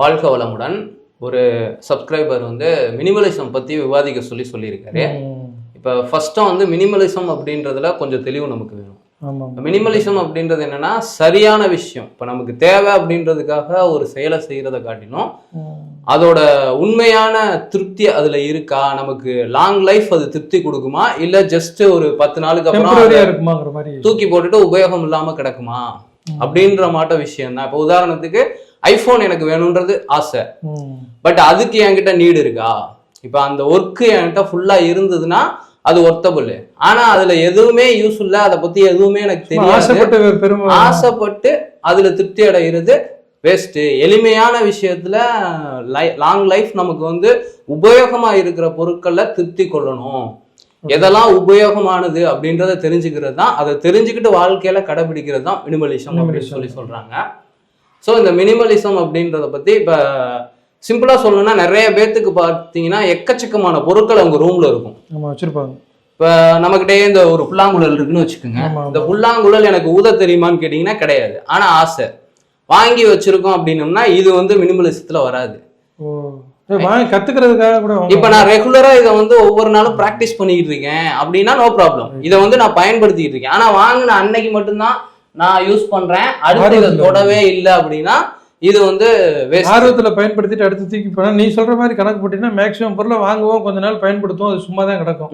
வாழ்க வளமுடன். ஒரு சப்ஸ்கிரைபர் வந்து மினிமலிசம் பற்றி விவாதிக்க சொல்லி சொல்லியிருக்காரு. இப்போ ஃபர்ஸ்ட்டும் வந்து மினிமலிசம் அப்படின்றதுல கொஞ்சம் தெளிவு நமக்கு வேணும். மினிமலிசம் அப்படின்றது என்னன்னா சரியான விஷயம். இப்போ நமக்கு தேவை அப்படின்றதுக்காக ஒரு செயலை செய்யறதை காட்டிலும். அதோட உண்மையான திருப்தி அதுல இருக்கா? நமக்கு லாங் லைஃப் அது திருப்தி கொடுக்குமா? இல்ல ஜஸ்ட் ஒரு பத்து நாளுக்கு அப்புறம் தூக்கி போட்டுட்டு உபயோகம் இல்லாம கிடக்குமா? அப்படின்ற மாட்ட விஷயம் தான் இப்போ உதாரணத்துக்கு ஐபோன் எனக்கு வேணுன்றது ஆசை. பட் அதுக்கு என்கிட்ட நீடு இருக்கா? இப்போ அந்த ஒர்க்கு என்கிட்ட ஃபுல்லா இருந்ததுன்னா அது ஒர்த்தபிள் ஆனா அதுல எதுவுமே யூஸ் இல்ல அதை பத்தி எதுவுமே எனக்கு தெரியாது. ஆசைப்பட்ட அதுல திருப்தி அடைகிறது வேஸ்ட் எளிமையான விஷயத்துல லாங் லைஃப் நமக்கு வந்து உபயோகமா இருக்கிற பொருட்கள்ல திருப்தி கொள்ளணும். எதெல்லாம் உபயோகமானது அப்படின்றத தெரிஞ்சுக்கிறது தான். அதை தெரிஞ்சுக்கிட்டு வாழ்க்கையில கடைபிடிக்கிறது தான் மினிமலிசம் அப்படின்னு. சொல்லி சொல்றாங்க. ஸோ இந்த மினிமலிசம் அப்படின்றத பத்தி இப்ப சிம்பிளா சொல்லணும்னா நிறைய பேர்த்துக்கு பார்த்தீங்கன்னா எக்கச்சக்கமான பொருட்கள் அவங்க ரூம்ல இருக்கும். வச்சிருப்பாங்க. இப்ப நம்மகிட்டயே இந்த ஒரு புல்லாங்குழல் இருக்குன்னு வச்சுக்கோங்க. இந்த. புல்லாங்குழல் எனக்கு ஊத தெரியுமான்னு கேட்டீங்கன்னா கிடையாது. ஆனா ஆசை. வாங்கி வச்சிருக்கோம் அப்படின்னம்னா இது வந்து மினிமலிசத்துல வராது. கத்துக்கிறதுக்காக கூட. இப்ப நான் ரெகுலரா இதை வந்து ஒவ்வொரு நாளும் பிராக்டிஸ் பண்ணிக்கிட்டு இருக்கேன் அப்படின்னா நோ ப்ராப்ளம் இதை வந்து நான் பயன்படுத்திட்டு இருக்கேன். ஆனா வாங்கின அன்னைக்கு மட்டும்தான் நான் யூஸ் பண்றேன் அடுத்து இதை. தொடவே இல்லை அப்படின்னா இது வந்து ஆர்வத்துல பயன்படுத்திட்டு அடுத்து தூக்கி போனா நீ சொல்ற மாதிரி கணக்கு போட்டீங்கன்னா மேக்ஸிமம் பொருளை வாங்குவோம் கொஞ்ச நாள் பயன்படுத்துவோம் அது சும்மா தான் கிடக்கும்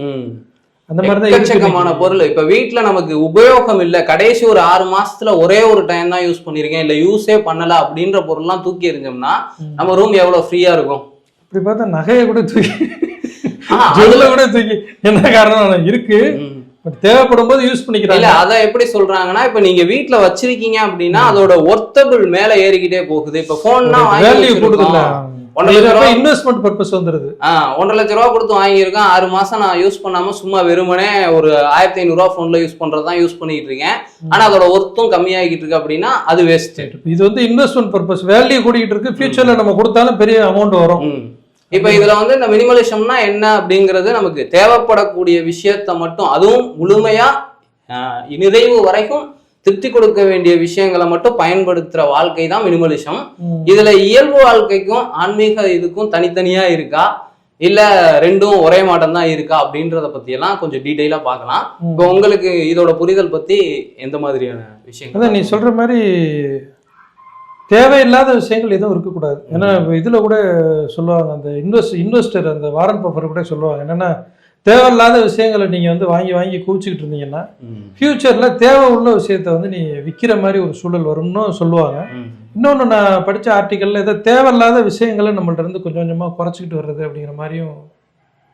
அந்த மாதிரி தான் எக்கச்சக்கமான பொருள். இப்ப வீட்ல நமக்கு உபயோகம் இல்ல. கடைசி ஒரு ஆறு மாசத்துல ஒரே ஒரு டைம் தான் யூஸ் பண்ணிருக்கேன். இல்ல யூஸே பண்ணல அப்படின்ற பொருள்லாம் தூக்கி எறிஞ்சோம்னா. நம்ம ரூம் எவ்வளவு ஃப்ரீயா இருக்கும்? இப்படி பார்த்தா நகையை கூட தூக்கி ஜுவல்ல கூட தூக்கி என்ன காரணம்? இருக்கு. பட் தேவைப்படும் போது யூஸ் இல்ல பண்ணிக்கிறாங்க அத எப்படி சொல்றாங்கன்னா இப்ப நீங்க வீட்ல வச்சிருக்கீங்க அப்படின்னா அதோட ஒர்த்தபிள் மேல ஏறிக்கிட்டே போகுது. இப்ப போன்னா வேல்யூ கூடுதல்ல ஒன்றரை லட்ச ரூபா. இன்வெஸ்ட்மெண்ட் பர்பஸ் வந்துருது. ஒன்றரை லட்ச ரூபா கொடுத்து வாங்கியிருக்கேன் ஆறு மாசம் நான் யூஸ் பண்ணாம சும்மா வெறுமனே ஒரு ஆயிரத்தி ஐநூறு ரூபா போன்ல யூஸ் பண்றதுதான் யூஸ் பண்ணிட்டு இருக்கேன். ஆனா அதோட ஒர்த்தும் கம்மியாகிட்டு இருக்கு அப்படின்னா அது வேஸ்ட் இது வந்து இன்வெஸ்ட்மெண்ட் பர்பஸ் வேல்யூ கூடிக்கிட்டு இருக்கு. ஃபியூச்சர்ல நம்ம கொடுத்தாலும் பெரிய அமௌண்ட் வரும். இப்ப இதுல வந்து இந்த மினிமலிசம்னா என்ன அப்படிங்கிறது நமக்கு தேவைப்படக்கூடிய விஷயத்த மட்டும் அதுவும் முழுமையா ஆஹ், நிறைவு வரைக்கும் திருப்தி கொடுக்க வேண்டிய விஷயங்களை மட்டும் பயன்படுத்துற வாழ்க்கை தான் மினிமலிசம். இதுல இயல்பு வாழ்க்கைக்கும் ஆன்மீக இதுக்கும் தனித்தனியா இருக்கா? இல்ல ரெண்டும் ஒரே மாட்டம் தான் இருக்கா அப்படின்றத பத்தி எல்லாம் கொஞ்சம் டீட்டெயிலா பார்க்கலாம். இப்போ உங்களுக்கு இதோட புரிதல் பத்தி எந்த மாதிரியான அதான் நீ சொல்ற மாதிரி தேவையில்லாத விஷயங்கள் எதுவும் இருக்கக்கூடாது. ஏன்னா இதுல கூட சொல்லுவாங்க அந்த இன்வெஸ்ட் இன்வெஸ்டர் அந்த வாரன் பஃபர் கூட சொல்லுவாங்க. என்னன்னா தேவையில்லாத விஷயங்களை நீங்க வந்து வாங்கி வாங்கி கூச்சிக்கிட்டு இருந்தீங்கன்னா. ஃபியூச்சர்ல தேவை உள்ள விஷயத்த வந்து நீ விற்கிற மாதிரி ஒரு சூழல் வரும்னு சொல்லுவாங்க. இன்னொன்று நான் படித்த ஆர்டிக்கல்ல ஏதோ தேவையில்லாத விஷயங்களை நம்மள்ட்ட இருந்து கொஞ்சம் கொஞ்சமாக குறைச்சிக்கிட்டு வர்றது அப்படிங்கிற மாதிரியும்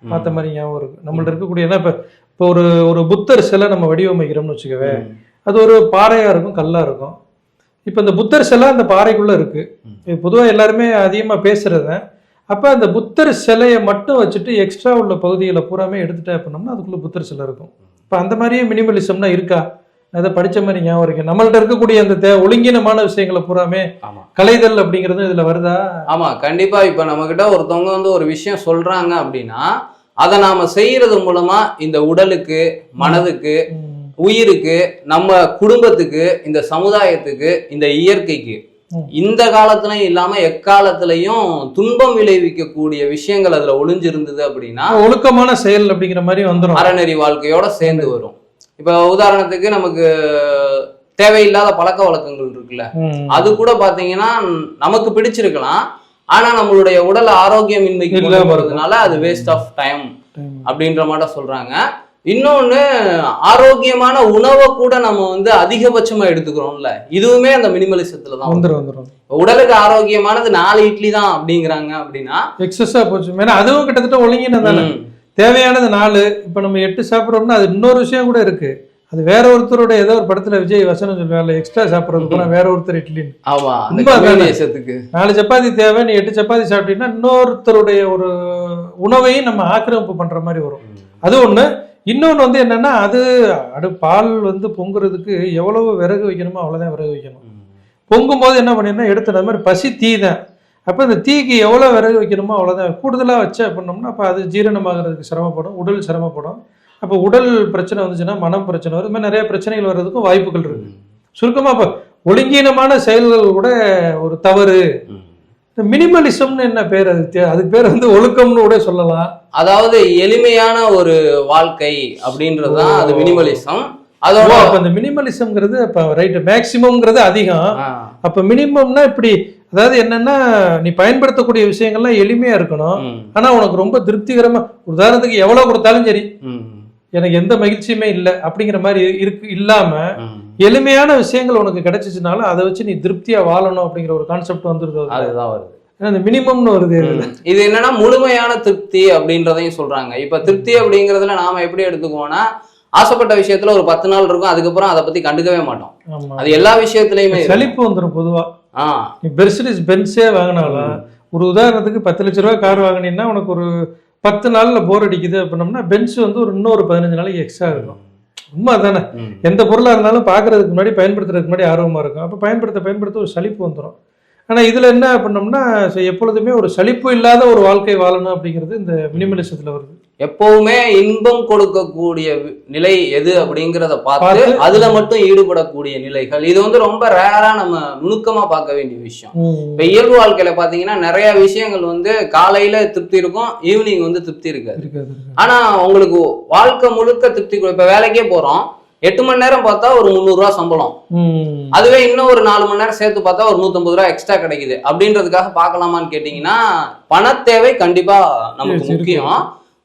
பார்த்த மாதிரி ஞாபகம் இருக்கு. நம்மள்ட்ட இருக்கக்கூடிய ஏன்னா இப்போ இப்போ ஒரு ஒரு புத்தர் சிலை நம்ம வடிவமைக்கிறோம்னு வச்சுக்கவே. அது ஒரு பாறையாக இருக்கும் கல்லாக இருக்கும். இப்போ இந்த புத்தர் சிலை அந்த பாறைக்குள்ளே இருக்கு. ம். பொதுவாக எல்லாருமே அதிகமாக பேசுறது. அப்போ அந்த புத்தர் சிலையை மட்டும் வச்சுட்டு எக்ஸ்ட்ரா உள்ள பகுதிகளை பூராமே எடுத்துட்டே பண்ணோம்னா அதுக்குள்ளே புத்தர் சிலை இருக்கும். இப்போ அந்த மாதிரியே மினிமலிசம்னா இருக்கா? அதை படித்த மாதிரி ஞாபகம் இருக்கு நம்மள்ட்ட இருக்கக்கூடிய அந்த தே ஒழுங்கீனமான விஷயங்களை பூராமே கலைதல் அப்படிங்கிறது இதுல வருதா? ஆமா கண்டிப்பா. இப்ப நம்ம கிட்ட ஒருத்தவங்க வந்து ஒரு விஷயம் சொல்றாங்க அப்படின்னா அதை நாம செய்யறது மூலமா இந்த உடலுக்கு மனதுக்கு உயிருக்கு நம்ம குடும்பத்துக்கு இந்த சமுதாயத்துக்கு இந்த இயற்கைக்கு. இந்த காலத்துலயும் இல்லாம எக்காலத்திலையும் துன்பம் விளைவிக்கக்கூடிய விஷயங்கள் அதுல ஒளிஞ்சிருந்தது அப்படின்னா ஒழுக்கமான செயல் அப்படிங்கிற மாதிரி வந்துடும் அறநெறி வாழ்க்கையோட சேர்ந்து வரும். இப்ப உதாரணத்துக்கு நமக்கு தேவையில்லாத பழக்க வழக்கங்கள் இருக்குல்ல. அது கூட பாத்தீங்கன்னா நமக்கு பிடிச்சிருக்கலாம். ஆனா நம்மளுடைய உடல் ஆரோக்கியமின்மைக்கு போறதுனால அது வேஸ்ட் ஆஃப் டைம் அப்படின்ற மாதிரி சொல்றாங்க. இன்னொன்னு ஆரோக்கியமான உணவை கூட நம்ம வந்து அதிகபட்சமா எடுத்துக்கிறோம்ல. இதுவுமே அந்த மினிமலிசத்துல தான். வந்துடும் வந்துடும் உடலுக்கு ஆரோக்கியமானது நாலு இட்லி தான் அப்படிங்கிறாங்க அப்படின்னா எக்ஸஸா போச்சு. ஏன்னா அதுவும் கிட்டத்தட்ட ஒழுங்கின தானே. ம், தேவையானது நாலு. இப்ப நம்ம எட்டு சாப்பிட்றோம்னா அது இன்னொரு விஷயம் கூட இருக்கு. அது வேற ஒருத்தரோட ஏதோ ஒரு படத்துல விஜய் வசனம் சொல்லுவாங்க எக்ஸ்ட்ரா சாப்பிட்றது போனா வேற ஒருத்தர் இட்லின்னு. ஆமா நாலு சப்பாத்தி தேவை நீ எட்டு சப்பாத்தி சாப்பிட்டீங்கன்னா இன்னொருத்தருடைய ஒரு உணவையும் நம்ம ஆக்கிரமிப்பு பண்ற மாதிரி வரும். அது ஒண்ணு. இன்னொன்று வந்து என்னென்னா அது அடு பால் வந்து பொங்குறதுக்கு எவ்வளவு விறகு வைக்கணுமோ அவ்வளோதான் விறகு வைக்கணும். பொங்கும் போது என்ன பண்ணிடணும்? எடுத்து மாதிரி பசி தீ தான். அப்போ இந்த தீக்கு எவ்வளோ விறகு வைக்கணுமோ அவ்வளோதான் கூடுதலாக வச்சு பண்ணோம்னா அப்போ அது ஜீரணமாகிறதுக்கு சிரமப்படும் உடல் சிரமப்படும். அப்போ உடல் பிரச்சனை வந்துச்சுன்னா மனம் பிரச்சனை வரும். இது மாதிரி நிறைய பிரச்சனைகள் வர்றதுக்கும் வாய்ப்புகள் இருக்குது சுருக்கமாக இப்போ ஒழுங்கீனமான செயல்கள் கூட ஒரு தவறு. இந்த மினிமலிசம்னு என்ன பேர்? அது அதுக்கு பேர் வந்து ஒழுக்கம்னு கூட சொல்லலாம். அதாவது எளிமையான ஒரு வாழ்க்கை அப்படின்றதுதான் அது ஓ. மினிமலிசம். அதோட அப்ப இந்த மினிமலிசம்ங்கிறது அப்ப ரைட் மேக்சிமம்ங்கிறது அதிகம். அப்ப மினிமம்னா இப்படி அதாவது என்னன்னா நீ பயன்படுத்தக்கூடிய விஷயங்கள்லாம் எளிமையா இருக்கணும். ஆனா உனக்கு ரொம்ப திருப்திகரமா உதாரணத்துக்கு எவ்வளவு கொடுத்தாலும் சரி. எனக்கு எந்த மகிழ்ச்சியுமே இல்லை அப்படிங்கிற மாதிரி இருக்கு இல்லாம. எளிமையான விஷயங்கள் உனக்கு கிடைச்சிச்சுனாலும் அதை வச்சு நீ திருப்தியா வாழணும் அப்படிங்கிற ஒரு கான்செப்ட் வந்துருது. அதுதான் வருது. இந்த மினிமம்னு வருது. இது என்னன்னா முழுமையான திருப்தி அப்படின்றதையும் சொல்றாங்க. இப்ப திருப்தி அப்படிங்கறதுல நாம எப்படி எடுத்துக்குவோம்னா ஆசைப்பட்ட விஷயத்துல ஒரு பத்து நாள் இருக்கும் அதுக்கப்புறம் அதை பத்தி கண்டுக்கவே மாட்டோம். அது எல்லா விஷயத்திலயுமே. சலிப்பு வந்துடும் பொதுவா. நீ பெர்சிடிஸ் பென்ஸே வாங்கினாலும் ஒரு உதாரணத்துக்கு பத்து லட்ச ரூபாய் கார் வாங்கினீங்கன்னா உனக்கு ஒரு பத்து நாள்ல போர் அடிக்குது அப்படின்னம்னா பென்ஸ் வந்து ஒரு இன்னொரு பதினஞ்சு நாளைக்கு எக்ஸ்ட்ரா இருக்கும். உண்மை தானே. எந்த பொருளா இருந்தாலும் பார்க்கறதுக்கு முன்னாடி பயன்படுத்துறதுக்கு முன்னாடி ஆர்வமா இருக்கும். அப்ப பயன்படுத்த பயன்படுத்த ஒரு சலிப்பு வந்துடும் ஆனா இதுல என்ன பண்ணோம்னா எப்பொழுதுமே ஒரு சலிப்பு இல்லாத ஒரு வாழ்க்கை வாழணும் அப்படிங்கிறது இந்த மினிமலிசத்துல வருது. எப்பவுமே இன்பம் கொடுக்கக்கூடிய நிலை எது அப்படிங்கறத பார்த்து. அதுல மட்டும் ஈடுபடக்கூடிய நிலைகள் இது வந்து ரொம்ப ரேரா நம்ம நுணுக்கமா பார்க்க வேண்டிய விஷயம் இப்ப இயல்பு வாழ்க்கையில பாத்தீங்கன்னா நிறைய விஷயங்கள் வந்து காலையில திருப்தி இருக்கும் ஈவினிங் வந்து திருப்தி இருக்காது. ஆனா உங்களுக்கு வாழ்க்கை முழுக்க திருப்தி இப்ப வேலைக்கே போறோம் எட்டு மணி நேரம் பார்த்தா ஒரு முந்நூறு ரூபா சம்பளம். அதுவே இன்னும் ஒரு நாலு மணி நேரம் சேர்த்து பார்த்தா ஒரு நூத்தம்பது ரூபா எக்ஸ்ட்ரா கிடைக்குது அப்படின்றதுக்காக பார்க்கலாமான்னு கேட்டீங்கன்னா பணத்தேவை கண்டிப்பா நமக்கு. முக்கியம்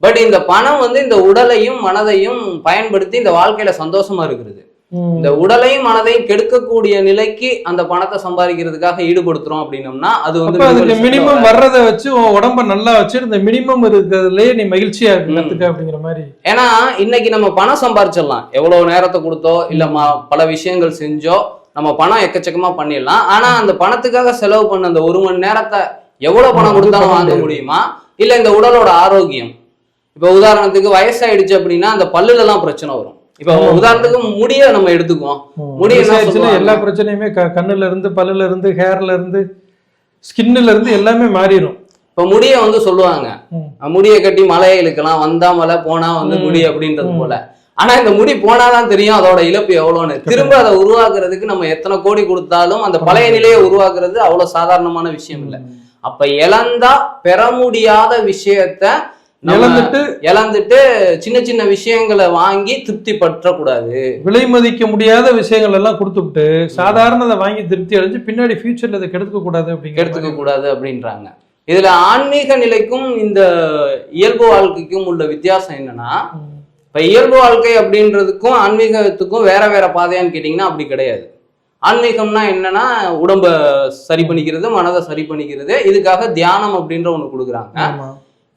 பட் இந்த பணம் வந்து இந்த உடலையும் மனதையும் பயன்படுத்தி இந்த வாழ்க்கையில சந்தோஷமா இருக்கிறது. இந்த உடலையும் மனதையும் கெடுக்கக்கூடிய நிலைக்கு அந்த பணத்தை சம்பாதிக்கிறதுக்காக ஈடுபடுத்துறோம் அப்படின்னம்னா அது வந்து மினிமம் வர்றத வச்சு உன் உடம்ப நல்லா வச்சு இந்த மினிமம் இருக்கிறதுலயே நீ மகிழ்ச்சியா இருக்கு ம். கத்துக்க அப்படிங்கிற மாதிரி ஏன்னா இன்னைக்கு நம்ம பணம் சம்பாரிச்சிடலாம் எவ்வளவு நேரத்தை கொடுத்தோ இல்ல பல விஷயங்கள் செஞ்சோ நம்ம பணம் எக்கச்சக்கமா பண்ணிடலாம் ஆனா அந்த பணத்துக்காக செலவு பண்ண அந்த ஒரு மணி நேரத்தை எவ்வளவு பணம் கொடுத்தாலும் வாங்க. முடியுமா இல்ல இந்த உடலோட ஆரோக்கியம் இப்ப உதாரணத்துக்கு வயசாயிடுச்சு அப்படின்னா அந்த பல்லுல எல்லாம் பிரச்சனை வரும். இப்ப. உதாரணத்துக்கு முடிய நம்ம எடுத்துக்குவோம். முடி என்ன வயசாயிடுச்சுன்னா சொல்லுவாங்க? எல்லா பிரச்சனையுமே கண்ணுல இருந்து பல்லுல இருந்து ஹேர்ல இருந்து ஸ்கின்னுல இருந்து எல்லாமே மாறிடும் இப்ப முடிய வந்து சொல்லுவாங்க. முடிய கட்டி மலையை இழுக்கலாம் வந்தா மலை போனா வந்து. முடி அப்படின்றது. போல. ஆனா இந்த முடி போனாதான் தெரியும் அதோட இழப்பு எவ்வளவுன்னு திரும்ப அதை உருவாக்குறதுக்கு நம்ம எத்தனை கோடி கொடுத்தாலும் அந்த பழைய நிலையை உருவாக்குறது அவ்வளவு சாதாரணமான விஷயம் இல்ல. அப்ப இழந்தா பெற முடியாத விஷயத்த இழந்துட்டு இழந்துட்டு சின்ன சின்ன விஷயங்களை வாங்கி திருப்தி பற்றக்கூடாது விலை மதிக்க முடியாத விஷயங்கள் எல்லாம் கொடுத்துட்டு சாதாரணதை வாங்கி திருப்தி அடைஞ்சு பின்னாடி ஃபியூச்சர்ல இதை கெடுத்துக்க கூடாது அப்படிங்கிற எடுத்துக்க கூடாது அப்படின்றாங்க. இதுல ஆன்மீக நிலைக்கும் இந்த இயல்பு வாழ்க்கைக்கும் உள்ள வித்தியாசம் என்னன்னா. இப்ப இயல்பு வாழ்க்கை அப்படின்றதுக்கும் ஆன்மீகத்துக்கும் வேற வேற பாதையான்னு கேட்டீங்கன்னா அப்படி கிடையாது. ஆன்மீகம்னா என்னன்னா உடம்ப சரி பண்ணிக்கிறது மனதை சரி பண்ணிக்கிறது இதுக்காக தியானம் அப்படின்ற ஒண்ணு கொடுக்குறாங்க.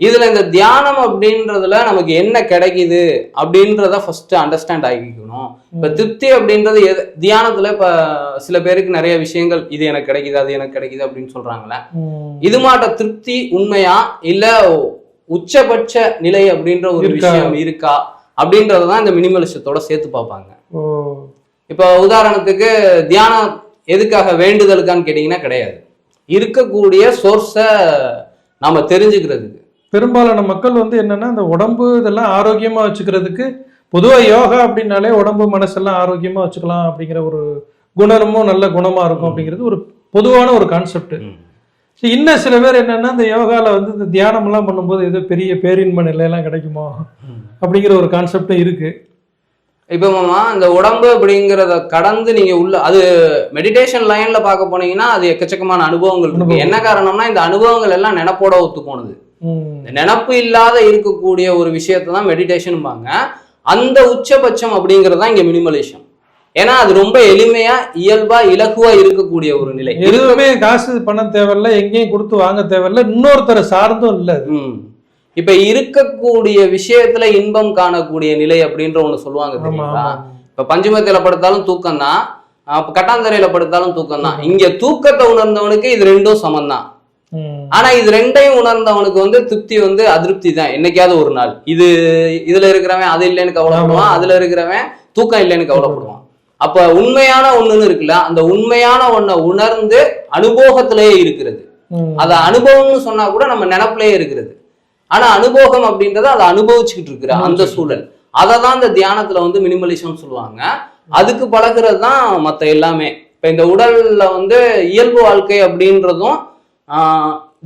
இதுல இந்த தியானம் அப்படின்றதுல நமக்கு என்ன கிடைக்குது அப்படின்றத ஃபர்ஸ்ட் அண்டர்ஸ்டாண்ட் ஆகிக்கணும். இப்ப திருப்தி அப்படின்றது எது? தியானத்துல இப்ப சில பேருக்கு நிறைய விஷயங்கள் இது எனக்கு கிடைக்குது அது எனக்கு கிடைக்குது அப்படின்னு சொல்றாங்களே ம். இது மாட்ட திருப்தி உண்மையா? இல்ல உச்சபட்ச நிலை அப்படின்ற ஒரு? விஷயம் இருக்கா? அப்படின்றதான் இந்த மினிமலிசத்தோட சேர்த்து பார்ப்பாங்க. இப்ப உதாரணத்துக்கு தியானம் எதுக்காக வேண்டுதலுக்கான்னு கேட்டீங்கன்னா கிடையாது. இருக்கக்கூடிய சோர்ஸை நாம தெரிஞ்சுக்கிறதுக்கு. பெரும்பாலான மக்கள் வந்து என்னன்னா இந்த உடம்பு இதெல்லாம் ஆரோக்கியமா வச்சுக்கிறதுக்கு பொதுவா யோகா அப்படின்னாலே உடம்பு மனசெல்லாம் ஆரோக்கியமா வச்சுக்கலாம் அப்படிங்கிற ஒரு குணமும் நல்ல குணமா இருக்கும் அப்படிங்கிறது ஒரு பொதுவான ஒரு கான்செப்ட் இன்னும் சில பேர் என்னன்னா இந்த யோகால வந்து இந்த தியானம் எல்லாம் பண்ணும்போது ஏதோ பெரிய பேரின்ப நிலையெல்லாம் கிடைக்குமோ? அப்படிங்கிற ஒரு கான்செப்டும் இருக்கு. இப்ப மாமா இந்த உடம்பு அப்படிங்கிறத கடந்து நீங்க உள்ள அது மெடிடேஷன் லைன்ல பார்க்க போனீங்கன்னா அது எக்கச்சக்கமான அனுபவங்கள் இருக்கு. என்ன காரணம்னா இந்த அனுபவங்கள் எல்லாம் நினப்போட ஒத்து போனது. நினப்பு இல்லாத இருக்கக்கூடிய ஒரு விஷயத்தை தான் மெடிடேஷன்பாங்க அந்த உச்சபட்சம் அப்படிங்கிறது தான் இங்க மினிமலேஷன் ஏன்னா அது ரொம்ப எளிமையா இயல்பா இலகுவா இருக்கக்கூடிய ஒரு நிலை. எதுவுமே காசு பணம் தேவையில்ல எங்கேயும் கொடுத்து வாங்க தேவையில்ல இன்னொருத்தரை சார்ந்தும் இல்ல. இப்ப இருக்கக்கூடிய விஷயத்துல இன்பம் காணக்கூடிய நிலை அப்படின்ற ஒண்ணு சொல்லுவாங்க தெரியுங்களா இப்ப பஞ்சமத்தில படுத்தாலும் தூக்கம் தான் கட்டாந்தரையில படுத்தாலும் தூக்கம் தான் இங்க தூக்கத்தை உணர்ந்தவனுக்கு இது ரெண்டும் சமம் தான். ஆனா இது ரெண்டையும் உணர்ந்தவனுக்கு வந்து திருப்தி வந்து அதிருப்தி தான் என்னைக்காவது ஒரு நாள். இது இதுல இருக்கிறவன் அது இல்லைன்னு கவலைப்படுவான். அதுல இருக்கிறவன் தூக்கம் இல்லைன்னு கவலைப்படுவான். அப்ப உண்மையான ஒண்ணுன்னு இருக்குல்ல அந்த உண்மையான ஒண்ணை உணர்ந்து அனுபவத்திலேயே இருக்கிறது. அத அனுபவம்னு சொன்னா கூட நம்ம நினப்பிலேயே இருக்கிறது. ஆனா அனுபவம் அப்படின்றத அதை அனுபவிச்சுக்கிட்டு இருக்கிற அந்த சூழல். அதை தான் இந்த தியானத்துல வந்து மினிமலிசம் சொல்லுவாங்க. அதுக்கு பழகுறது தான் மத்த எல்லாமே. இப்ப இந்த உடல்ல வந்து இயல்பு வாழ்க்கை அப்படின்றதும்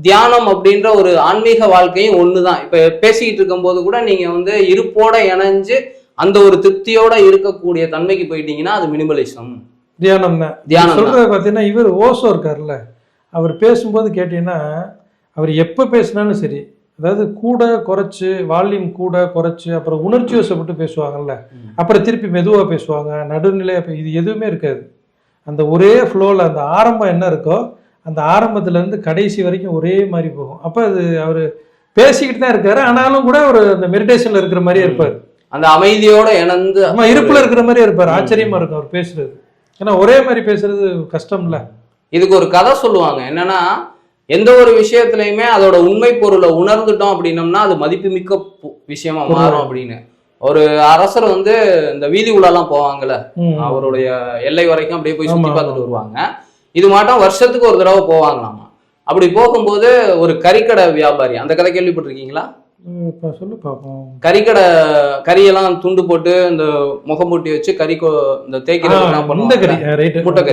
தியானம் அப்படின்ற ஒரு ஆன்மீக வாழ்க்கையும் ஒண்ணுதான். இப்ப பேசிக்கிட்டு இருக்கும்போது கூட நீங்க வந்து இருப்போட இணைஞ்சு அந்த ஒரு திருப்தியோட இருக்கக்கூடிய தன்மைக்கு போயிட்டீங்கன்னா அது மினிமலிசம். தியானம் தான். தியானம் தான். சொல்றது பார்த்தீங்கன்னா இவர் ஓசோ இருக்கார்ல அவர் பேசும்போது கேட்டீங்கன்னா அவர் எப்போ பேசினாலும் சரி அதாவது கூட குறைச்சு வால்யூம் கூட குறைச்சு அப்புறம் உணர்ச்சி வசப்பட்டு பேசுவாங்கல்ல. அப்புறம் திருப்பி மெதுவாக பேசுவாங்க நடுநிலையாக இது எதுவுமே இருக்காது. அந்த ஒரே ஃப்ளோவில் அந்த ஆரம்பம் என்ன இருக்கோ அந்த ஆரம்பத்துலேருந்து கடைசி வரைக்கும் ஒரே மாதிரி போகும். அப்போ அது அவர் பேசிக்கிட்டு தான் இருக்காரு. ஆனாலும் கூட ஒரு அந்த மெடிடேஷனில் இருக்கிற மாதிரியே இருப்பார். அந்த அமைதியோட இணைந்து ஆமா இருப்புல இருக்கிற மாதிரியே இருப்பார். ஆச்சரியமா இருக்கும் அவர் பேசுறது. ஏன்னா ஒரே மாதிரி பேசுறது கஷ்டம்ல. இதுக்கு ஒரு கதை சொல்லுவாங்க. என்னன்னா எந்த ஒரு விஷயத்துலயுமே அதோட உண்மை பொருளை உணர்ந்துட்டோம் அப்படின்னம்னா அது மதிப்புமிக்க விஷயமா மாறும் அப்படின்னு. ஒரு அரசர் வந்து இந்த வீதி உலாலாம் போவாங்கல்ல. அவருடைய எல்லை வரைக்கும் அப்படியே போய் சுத்தி பார்த்துட்டு வருவாங்க. இது மாட்டம் வருஷத்துக்கு ஒரு தடவை போவாங்களாமா? அப்படி போகும்போது ஒரு கறிக்கடை வியாபாரி அந்த கதை கேள்விப்பட்டிருக்கீங்களா? சொல்லு பாப்போம். கறிக்கடை கறியெல்லாம் துண்டு போட்டு இந்த முகமூட்டி வச்சு கறி இந்த.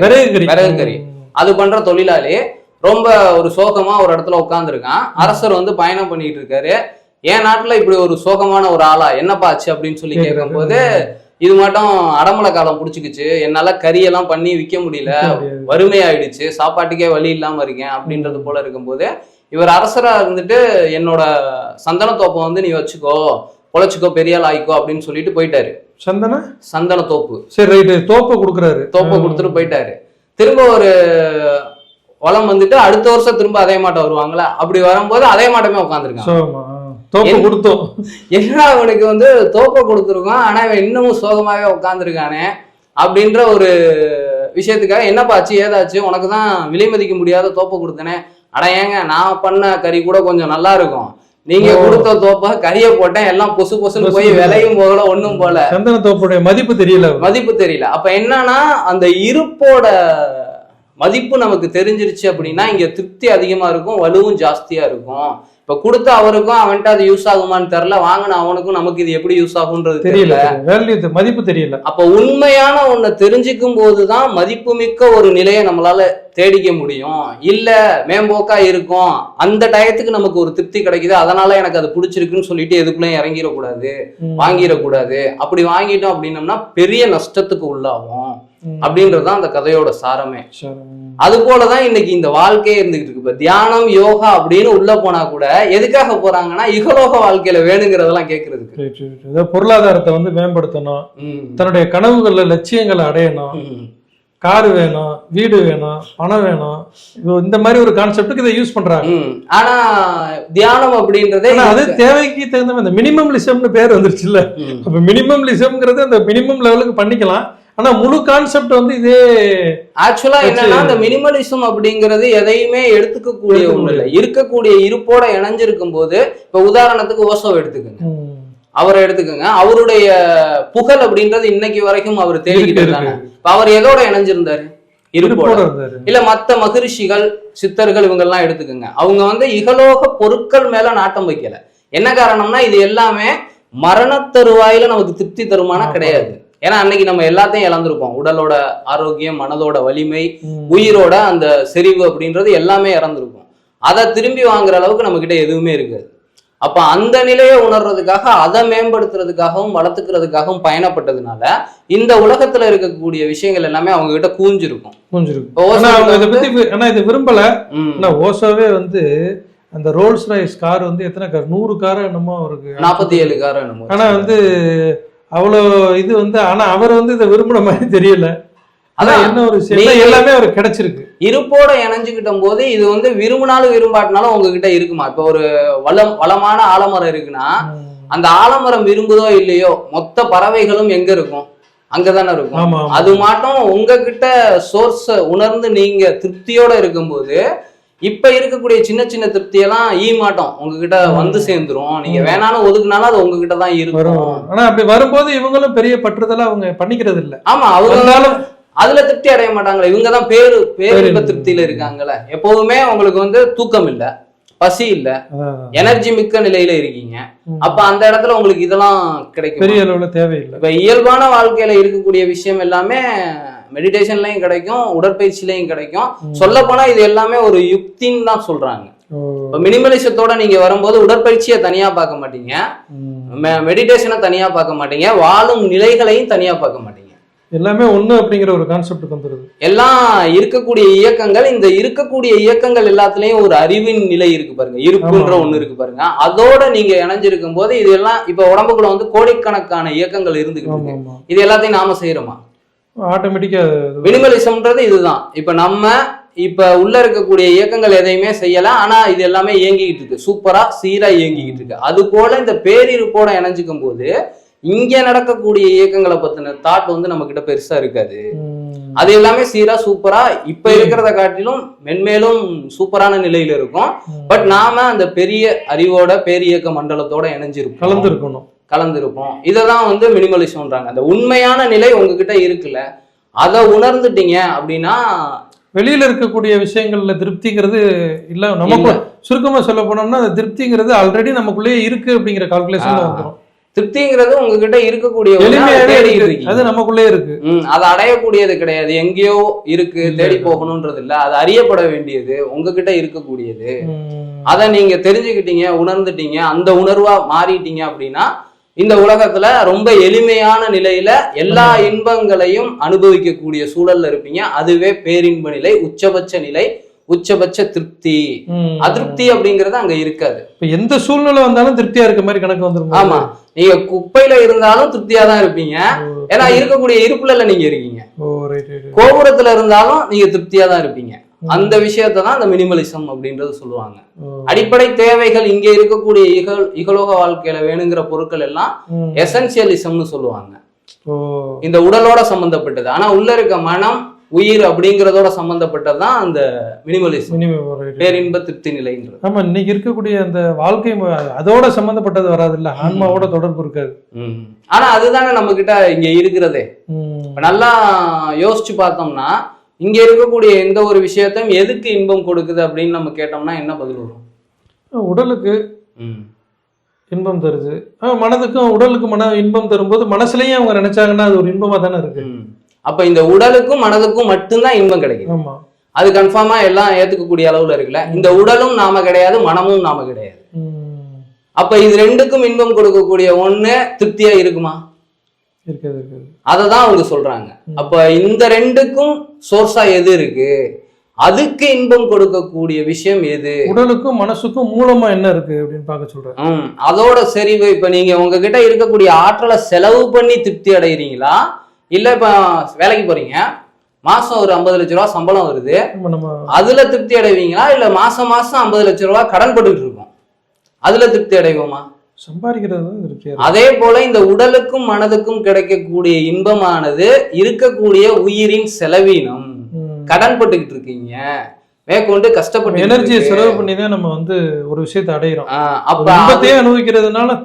விறகு கறி. கறி. அது பண்ற தொழிலாளி ரொம்ப ஒரு சோகமா ஒரு இடத்துல உட்காந்துருக்கான் அரசர் வந்து பயணம் பண்ணிட்டு இருக்காரு. என் நாட்டுல இப்படி ஒரு சோகமான ஒரு ஆளா என்னப்பா ஆச்சு அப்படின்னு சொல்லி கேட்கும்போது இது மட்டும் அடமலை காலம் புடிச்சுக்கிச்சு. என்னால கறியெல்லாம் பண்ணி விற்க முடியல. வறுமையாயிடுச்சு. சாப்பாட்டுக்கே வழி இல்லாம இருக்கேன் அப்படின்றது போல இருக்கும்போது இவர் அரசரா இருந்துட்டு என்னோட சந்தன தோப்பை வந்து நீ வச்சுக்கோ பொழைச்சிக்கோ பெரிய ஆள் ஆயிக்கோ அப்படின்னு சொல்லிட்டு போயிட்டாரு. சந்தனா? சந்தன தோப்பு. சரி ரைட்டு. தோப்பை கொடுக்குறாரு. தோப்பை கொடுத்துட்டு போயிட்டாரு. திரும்ப ஒரு வளம் வந்துட்டு அடுத்த வருஷம் திரும்ப அதே மாட்டம் வருவாங்களா? அப்படி வரும்போது அதே மாட்டமே உட்காந்துருக்கான். சோகமா தோப்பை கொடுத்தோம். என்ன அவனுக்கு வந்து தோப்பை கொடுத்துருக்கான் ஆனா இவன் இன்னமும் சோகமாவே உட்காந்துருக்கானே அப்படின்ற ஒரு விஷயத்துக்காக என்னப்பாச்சு ஏதாச்சு? உனக்கு தான் விலை மதிக்க முடியாத தோப்பை கொடுத்தனே. அட ஏங்க நான் பண்ண கறி கூட கொஞ்சம் நல்லா இருக்கும். நீங்க. கொடுத்த தோப்பை கறியை போட்டேன் எல்லாம் பொசு பொசுன்னு போய். விலையும் போகல ஒண்ணும் போல. சந்தன தோப்புடைய மதிப்பு தெரியல. மதிப்பு தெரியல. அப்ப என்னன்னா அந்த இருப்போட மதிப்பு நமக்கு தெரிஞ்சிருச்சு அப்படின்னா இங்க திருப்தி அதிகமா இருக்கும் வலுவும் ஜாஸ்தியா இருக்கும். இப்ப கொடுத்த அவருக்கும் அவன்கிட்ட அது யூஸ் ஆகுமான்னு தெரியல வாங்கின அவனுக்கும் நமக்கு இது எப்படி யூஸ் ஆகுன்றது தெரியல வேல்யூ மதிப்பு தெரியல. அப்ப உண்மையான ஒண்ண தெரிஞ்சுக்கும் போதுதான் மதிப்புமிக்க ஒரு நிலையை நம்மளால தேடிக்க முடியும். இல்ல மேம்போக்கா இருக்கும். அந்த டயத்துக்கு நமக்கு ஒரு திருப்தி கிடைக்குது. அதனால எனக்கு அது பிடிச்சிருக்குன்னு சொல்லிட்டு எதுக்குள்ளயும் இறங்கிடக்கூடாது. வாங்கிடக்கூடாது. அப்படி வாங்கிட்டோம் அப்படின்னம்னா பெரிய நஷ்டத்துக்கு உள்ளாகும். அப்படின்றதுதான் அந்த கதையோட சாரமே. சரி. அது போலதான் இன்னைக்கு இந்த வாழ்க்கையே இருந்துகிட்டு இருக்கு. இப்ப தியானம் யோகா அப்படின்னு உள்ள போனா கூட எதுக்காக போறாங்கன்னா இகலோக வாழ்க்கையில வேணுங்கிறதெல்லாம் கேட்கறதுக்கு பொருளாதாரத்தை வந்து மேம்படுத்தணும். தன்னுடைய கனவுகள்ல லட்சியங்களை அடையணும். கார் வேணும் வீடு வேணும் பணம் வேணும். இந்த மாதிரி ஒரு கான்செப்டுக்கு இதை யூஸ் பண்றாங்க. ஆனா தியானம் அப்படின்றதே அது தேவைக்கு தகுந்த மாதிரி இந்த மினிமம் லிசம்னு பேர் வந்துருச்சுல்ல. ம். அப்ப மினிமம் லிசம்ங்கிறது அந்த மினிமம் லெவலுக்கு பண்ணிக்கலாம். ஆனா முழு கான்செப்ட் வந்து இதே ஆக்சுவலா என்னன்னா இந்த மினிமலிசம் அப்படிங்கிறது எதையுமே எடுத்துக்க கூடிய ஒண்ணு இல்லை இருக்கக்கூடிய இருப்போட இணைஞ்சிருக்கும் போது இப்ப உதாரணத்துக்கு ஓசோ எடுத்துக்கோங்க. அவரை எடுத்துக்கோங்க. அவருடைய புகழ் அப்படின்றது இன்னைக்கு வரைக்கும் அவர் தேடிக்கிட்டு இருக்கு, இருக்காங்க. இப்ப அவர் எதோட இணைஞ்சிருந்தாரு? இருப்போட. இல்ல மத்த மகரிஷிகள் சித்தர்கள் இவங்க எல்லாம் எடுத்துக்கோங்க. அவங்க வந்து இகலோக பொருட்கள் மேல நாட்டம் வைக்கல. என்ன காரணம்னா இது எல்லாமே மரணத்தருவாயில நமக்கு திருப்தி தருமானா. கிடையாது. ஏன்னா அன்னைக்கு நம்ம எல்லாத்தையும் இழந்திருப்போம். உடலோட ஆரோக்கியம் மனதோட வலிமை. உயிரோட அந்த செறிவு அப்படின்றது எல்லாமே இறந்திருக்கும். அதை திரும்பி வாங்குற அளவுக்கு நம்ம கிட்ட எதுவுமே இருக்காது. அப்ப அந்த நிலையை உணர்றதுக்காக அதை மேம்படுத்துறதுக்காகவும் வளர்த்துக்கிறதுக்காகவும் பயணப்பட்டதுனால இந்த உலகத்துல இருக்கக்கூடிய விஷயங்கள் எல்லாமே அவங்க கிட்ட கூஞ்சிருக்கும் அவங்க இதை பத்தி ஆனா இதை விரும்பல. ஓசோவே வந்து அந்த ரோல்ஸ் ராய்ஸ் கார் வந்து எத்தனை கார் நூறு கார் என்னமோ அவருக்கு. நாற்பத்தி ஏழு காரம் என்னமோ. ஆனா வந்து அவ்வளோ இது வந்து ஆனா அவர் வந்து இதை விரும்புற மாதிரி தெரியல. அதான், என்ன ஒரு எல்லாமே அவருக்கு கிடைச்சிருக்கு. இருப்போட இணைஞ்சுக்கிட்ட போது இது வந்து விரும்பினாலும் விரும்பாட்டினாலும் உங்ககிட்ட இருக்குமா? இப்போ ஒரு வளம் வளமான ஆலமரம் இருக்குன்னா அந்த ஆலமரம் விரும்புதோ இல்லையோ மொத்த பறவைகளும் எங்க இருக்கும்? அங்கதானே இருக்கும். அது மாட்டும் உங்ககிட்ட சோர்ஸ் உணர்ந்து நீங்க திருப்தியோட இருக்கும்போது இப்ப இருக்கக்கூடிய சின்ன சின்ன திருப்தியெல்லாம் ஈ மாட்டோம் உங்ககிட்ட வந்து சேர்ந்துரும். நீங்க வேணாலும் ஒதுக்குனாலும் அது உங்ககிட்ட தான் இருக்கும். ஆனா அப்படி வரும்போது இவங்களும் பெரிய பற்றுதலா அவங்க பண்ணிக்கிறது இல்ல. ஆமா அவங்க வந்தாலும் அதுல திருப்தி அடைய மாட்டாங்களே. இவங்க தான் பேரு பேரின்ப திருப்தியில இருக்காங்கல்ல. எப்போதுமே உங்களுக்கு வந்து தூக்கம் இல்ல பசி இல்ல. எனர்ஜி மிக்க நிலையில இருக்கீங்க. அப்ப அந்த இடத்துல உங்களுக்கு இதெல்லாம் கிடைக்கும்? பெரிய அளவுல தேவையில்லை. இப்ப இயல்பான வாழ்க்கையில இருக்கக்கூடிய விஷயம் எல்லாமே மெடிடேஷன்லயும் கிடைக்கும் உடற்பயிற்சிலையும் கிடைக்கும். சொல்ல போனா இது எல்லாமே ஒரு யுக்தின்னு தான் சொல்றாங்க. இப்போ மினிமலிசத்தோட நீங்க வரும்போது உடற்பயிற்சியை தனியா பார்க்க மாட்டீங்க. மெடிடேஷனை தனியா பார்க்க மாட்டீங்க. வாழும் நிலைகளையும் தனியா பார்க்க மாட்டீங்க. எல்லாமே ஒண்ணு அப்படிங்கிற ஒரு கான்செப்ட் வந்துருது. எல்லாம் இருக்கக்கூடிய இயக்கங்கள் இந்த இருக்கக்கூடிய இயக்கங்கள் எல்லாத்துலயும் ஒரு அறிவின் நிலை இருக்கு பாருங்க. இருப்புன்ற. ஒண்ணு இருக்கு பாருங்க. அதோட நீங்க இணைஞ்சிருக்கும் போது இது எல்லாம் இப்ப உடம்புக்குள்ள வந்து கோடிக்கணக்கான இயக்கங்கள் இருந்துகிட்டு இருக்கு. இது எல்லாத்தையும் நாம செய்யறோமா ஆட்டோமேட்டிக்கா மினிமலிசம்ன்றது இதுதான். இப்ப நம்ம இப்ப உள்ள இருக்கக்கூடிய இயக்கங்கள் எதையுமே செய்யல ஆனா இது எல்லாமே இயங்கிக்கிட்டு இருக்கு. சூப்பரா சீரா இயங்கிக்கிட்டு இருக்கு. அது போல இந்த பேரிருப்போட இணைஞ்சுக்கும் போது இங்க நடக்கக்கூடிய இயக்கங்களை பத்தின தாட் வந்து நம்ம கிட்ட பெருசா இருக்காது. அது எல்லாமே சீரா சூப்பரா இப்ப இருக்கிறத காட்டிலும் மென்மேலும் சூப்பரான நிலையில இருக்கும். பட் நாம அந்த பெரிய அறிவோட பேரியக்க மண்டலத்தோட இணைஞ்சிருப்போம் கலந்துருக்கணும். கலந்திருப்போம். இததான் வந்து மினிமலிசம்ன்றாங்க அந்த உண்மையான நிலை உங்ககிட்ட இருக்குல்ல அதை உணர்ந்துட்டீங்க அப்படின்னா வெளியில இருக்கக்கூடிய விஷயங்கள்ல திருப்திங்கிறது இல்ல. நமக்கு. சுருக்கமா சொல்ல போனோம்னா அந்த திருப்திங்கிறது ஆல்ரெடி நமக்குள்ளேயே இருக்கு அப்படிங்கிற. வந்துரும். திருப்திங்கிறது உங்ககிட்ட இருக்கக்கூடிய அதை நமக்குள்ளே இருக்கு. அது அடையக்கூடியது கிடையாது. எங்கேயோ இருக்கு தேடி. போகணும்ன்றது இல்ல. அது அறியப்பட வேண்டியது உங்ககிட்ட இருக்கக்கூடியது. அதை நீங்க தெரிஞ்சுக்கிட்டீங்க உணர்ந்துட்டீங்க அந்த உணர்வா மாறிட்டீங்க அப்படின்னா இந்த உலகத்துல ரொம்ப எளிமையான நிலையில எல்லா இன்பங்களையும் அனுபவிக்கக்கூடிய சூழல்ல இருப்பீங்க. அதுவே பேரின்ப நிலை உச்சபட்ச நிலை உச்சபட்ச திருப்தி. அதிருப்தி அப்படிங்கிறது அங்க இருக்காது. இப்ப எந்த சூழ்நிலை வந்தாலும் திருப்தியா இருக்க மாதிரி கணக்கு வந்துரும் ஆமா. நீங்க குப்பையில இருந்தாலும் திருப்தியா தான் இருப்பீங்க. ஏன்னா இருக்கக்கூடிய இருப்புல நீங்க இருக்கீங்க. கோபுரத்துல இருந்தாலும் நீங்க திருப்தியா தான் இருப்பீங்க. அந்த விஷயத்தை தான் அந்த மினிமலிசம் அப்படின்றது சொல்லுவாங்க. அடிப்படை தேவைகள் இங்க இருக்கக்கூடிய இகல் இகலோக வாழ்க்கையில வேணுங்கிற பொருட்கள் எல்லாம் எசென்சியலிசம்னு சொல்லுவாங்க. இந்த உடலோட சம்பந்தப்பட்டது. ஆனா உள்ள இருக்க மனம் உயிர் அப்படிங்கிறதோட சம்பந்தப்பட்டது தான் அந்த மினிமலிசம். பேரின்ப திருப்தி நிலைன்றது. ஆமா இன்னைக்கு இருக்கக்கூடிய அந்த வாழ்க்கை அதோட சம்பந்தப்பட்டது வராது இல்ல ஆன்மாவோட தொடர்பு இருக்காது. ஆனா அதுதானே நம்ம கிட்ட இங்க இருக்கிறதே. நல்லா யோசிச்சு பார்த்தோம்னா இங்க இருக்கக்கூடிய எந்த ஒரு விஷயத்தையும் எதுக்கு இன்பம் கொடுக்குது அப்படின்னு நம்ம கேட்டோம்னா என்ன பதில் வரும்? உடலுக்கு. இன்பம் தருது. மனதுக்கும் உடலுக்கு மன இன்பம் தரும்போது மனசுலயும் அவங்க நினைச்சாங்கன்னா அது ஒரு இன்பமா தானே இருக்கு. அப்ப இந்த உடலுக்கும் மனதுக்கும் மட்டும்தான் இன்பம் கிடைக்குது. ஆமா. அது கன்ஃபார்மா எல்லாம் ஏத்துக்கக்கூடிய அளவுல இருக்குல்ல? இந்த உடலும் நாம கிடையாது மனமும் நாம கிடையாது. அப்ப இது ரெண்டுக்கும் இன்பம் கொடுக்கக்கூடிய ஒண்ணு திருப்தியா இருக்குமா? அதை தான் அவங்க சொல்றாங்க. அப்ப இந்த ரெண்டுக்கும் சோர்ஸா எது இருக்கு? அதுக்கு இன்பம் கொடுக்கக்கூடிய விஷயம் எது? உடலுக்கும் மனசுக்கும் மூலமா என்ன இருக்கு அப்படின்னு பார்க்க சொல்றேன். அதோட செறிவு இப்ப நீங்க உங்ககிட்ட இருக்கக்கூடிய ஆற்றலை செலவு பண்ணி திருப்தி அடைகிறீங்களா இல்ல இப்ப வேலைக்கு போறீங்க மாசம் ஒரு ஐம்பது லட்ச ரூபா சம்பளம் வருது. அதுல திருப்தி அடைவீங்களா? இல்ல மாசம் மாசம் ஐம்பது லட்ச ரூபா கடன் பட்டுக்கிட்டு இருக்கோம். அதுல திருப்தி அடைவோமா? சம்பாதிக்கிறது. அதே போல இந்த உடலுக்கும் மனதுக்கும் கிடைக்கக்கூடிய இன்பமானது இருக்கக்கூடிய உயிரின் செலவீனம். கடன் பட்டுக்கிட்டு இருக்கீங்க. மேற்கொண்டு கஷ்டப்பட்டு எனர்ஜியை செலவு பண்ணி தான் நம்ம வந்து ஒரு விஷயத்தை அடையிறோம். அப்ப இன்பத்தையே அனுபவிக்கிறதுனால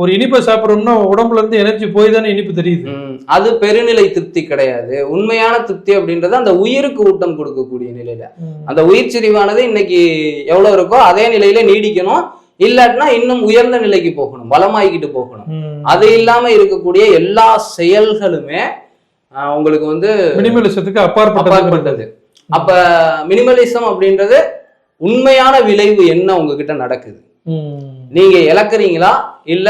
ஒரு இனிப்பை சாப்பிட்றோம்னா உடம்புல இருந்து எனர்ஜி போய் தானே இனிப்பு தெரியுது. அது பெருநிலை திருப்தி கிடையாது. உண்மையான திருப்தி அப்படின்றது அந்த உயிருக்கு ஊட்டம் கொடுக்கக்கூடிய நிலையில. அந்த உயிர் செறிவானது இன்னைக்கு எவ்வளவு இருக்கோ அதே நிலையில நீடிக்கணும். இல்லாட்டினா இன்னும் உயர்ந்த நிலைக்கு போகணும் பலமாயிக்கிட்டு போகணும். அது இல்லாம இருக்கக்கூடிய எல்லா செயல்களுமே உங்களுக்கு வந்து மினிமலிசத்துக்கு அப்பாற்பட்டது. அப்ப மினிமலிசம் அப்படின்றது உண்மையான விளைவு என்ன உங்ககிட்ட நடக்குது. நீங்க இழக்கிறீங்களா? இல்ல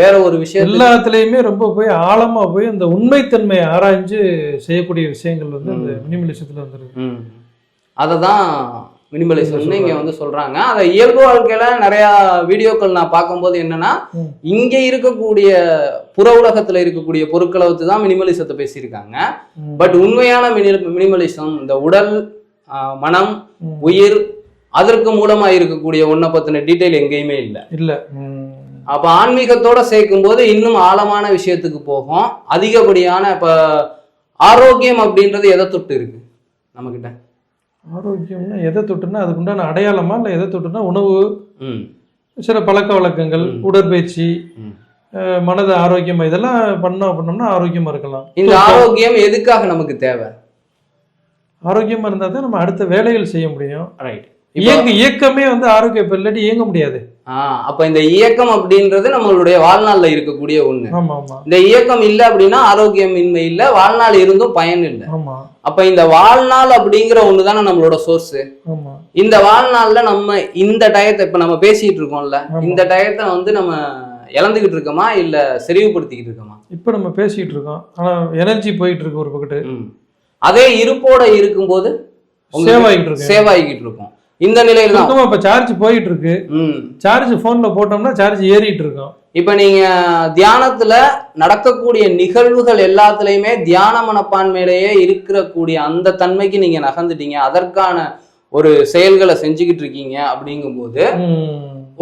வேற ஒரு விஷயம் எல்லாத்துலயுமே ரொம்ப போய் ஆழமா போய் அந்த உண்மைத்தன்மையை ஆராய்ஞ்சு செய்யக்கூடிய விஷயங்கள் வந்து அந்த மினிமலிசத்துல வந்துருக்கு. அதை தான் மினிமலிசம்னு இங்க வந்து சொல்றாங்க அதை இயல்பு வாழ்க்கையில நிறைய வீடியோக்கள் நான் பார்க்கும்போது என்னன்னா. இங்க இருக்கக்கூடிய புற உலகத்துல இருக்கக்கூடிய பொருட்களை வச்சு தான் மினிமலிசத்தை பேசியிருக்காங்க. பட் உண்மையான மினி மினிமலிசம் இந்த உடல் மனம். உயிர் அதற்கு மூலமா இருக்கக்கூடிய ஒன்றை பத்தின டீட்டெயில் எங்கேயுமே இல்லை இல்ல. அப்ப ஆன்மீகத்தோட சேர்க்கும் போது இன்னும் ஆழமான விஷயத்துக்கு போகும் அதிகப்படியான இப்ப ஆரோக்கியம் அப்படின்றது எதை தொட்டு இருக்கு நம்ம கிட்ட ஆரோக்கியம்னா எதை தொட்டுனா அதுக்கு உண்டான அடையாளமா இல்ல எதை தொட்டுனா உணவு? சில பழக்க வழக்கங்கள். உடற்பயிற்சி மனது ஆரோக்கியம் இதெல்லாம் பண்ணோம் பண்ணோம்னா ஆரோக்கியமா இருக்கலாம். இந்த ஆரோக்கியம் எதுக்காக நமக்கு தேவை? ஆரோக்கியமா இருந்தா தான் நம்ம அடுத்த வேலைகள் செய்ய முடியும். ரைட் இயங்க இயக்கமே வந்து ஆரோக்கியம் இல்லாட்டி இயங்க முடியாது. அப்ப இந்த இயக்கம் அப்படின்றது நம்மளுடைய வாழ்நாள்ல இருக்கக்கூடிய ஒண்ணு. இந்த இயக்கம் இல்ல அப்படின்னா ஆரோக்கியமின்மை இல்ல வாழ்நாள் இருந்தும் பயன் இல்ல. அப்ப இந்த வாழ்நாள் அப்படிங்கிற ஒண்ணுதானே நம்மளோட சோர்ஸ் இந்த வாழ்நாள்ல நம்ம இந்த டயத்தை இப்ப நம்ம பேசிட்டு இருக்கோம்ல. இந்த டயத்தை வந்து நம்ம இழந்துகிட்டு இருக்கோமா இல்ல செறிவுபடுத்திக்கிட்டு இருக்கோமா? இப்ப நம்ம பேசிட்டு இருக்கோம். ஆனா எனர்ஜி போயிட்டு இருக்கு ஒரு பக்கத்து. அதே இருப்போட இருக்கும்போது உங்களுக்கு சேவ் ஆகிட்டு இருக்கு. சேவ் ஆகிக்கிட்டு இருக்கும். இந்த நிலையில தான். இப்ப சார்ஜ் போயிட்டு இருக்கு. சார்ஜ் போன்ல போட்டோம்னா சார்ஜ் ஏறிட்டு இருக்கும் இப்ப நீங்க தியானத்துல நடக்கக்கூடிய நிகழ்வுகள் எல்லாத்துலயுமே தியான மனப்பான்மையிலேயே இருக்கக்கூடிய அந்த தன்மைக்கு நீங்க நகர்ந்துட்டீங்க. அதற்கான ஒரு செயல்களை செஞ்சுக்கிட்டு இருக்கீங்க அப்படிங்கும்போது.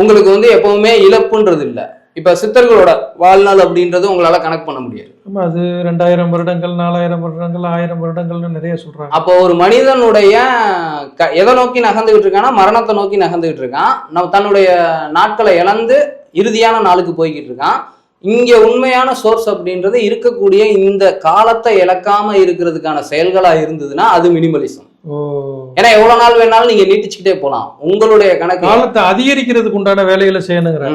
உங்களுக்கு வந்து எப்பவுமே இழப்புன்றது இல்ல இப்ப சித்தர்களோட வாழ்நாள் அப்படின்றது உங்களால கனெக்ட் பண்ண முடியாது. ஆமா அது ரெண்டாயிரம் வருடங்கள் நாலாயிரம் வருடங்கள் ஆயிரம் வருடங்கள்னு நிறைய சொல்றாங்க. அப்போ ஒரு மனிதனுடைய எதை நோக்கி நகர்ந்துகிட்டு இருக்கான்னா மரணத்தை நோக்கி நகர்ந்துகிட்டு இருக்கான். நம்ம தன்னுடைய நாட்களை இழந்து இறுதியான நாளுக்கு போய்கிட்டு இருக்கான். இங்க உண்மையான சோர்ஸ் அப்படின்றது இருக்கக்கூடிய இந்த காலத்தை இழக்காம இருக்கிறதுக்கான செயல்களா இருந்ததுன்னா அது மினிமலிசம் ஏன்னா எவ்வளவு நாள் வேணாலும் நீங்க நீட்டிச்சுக்கிட்டே போலாம். உங்களுடைய கணக்கு. காலத்தை அதிகரிக்கிறதுக்கு உண்டான வேலைகளை செய்யணுங்கிற.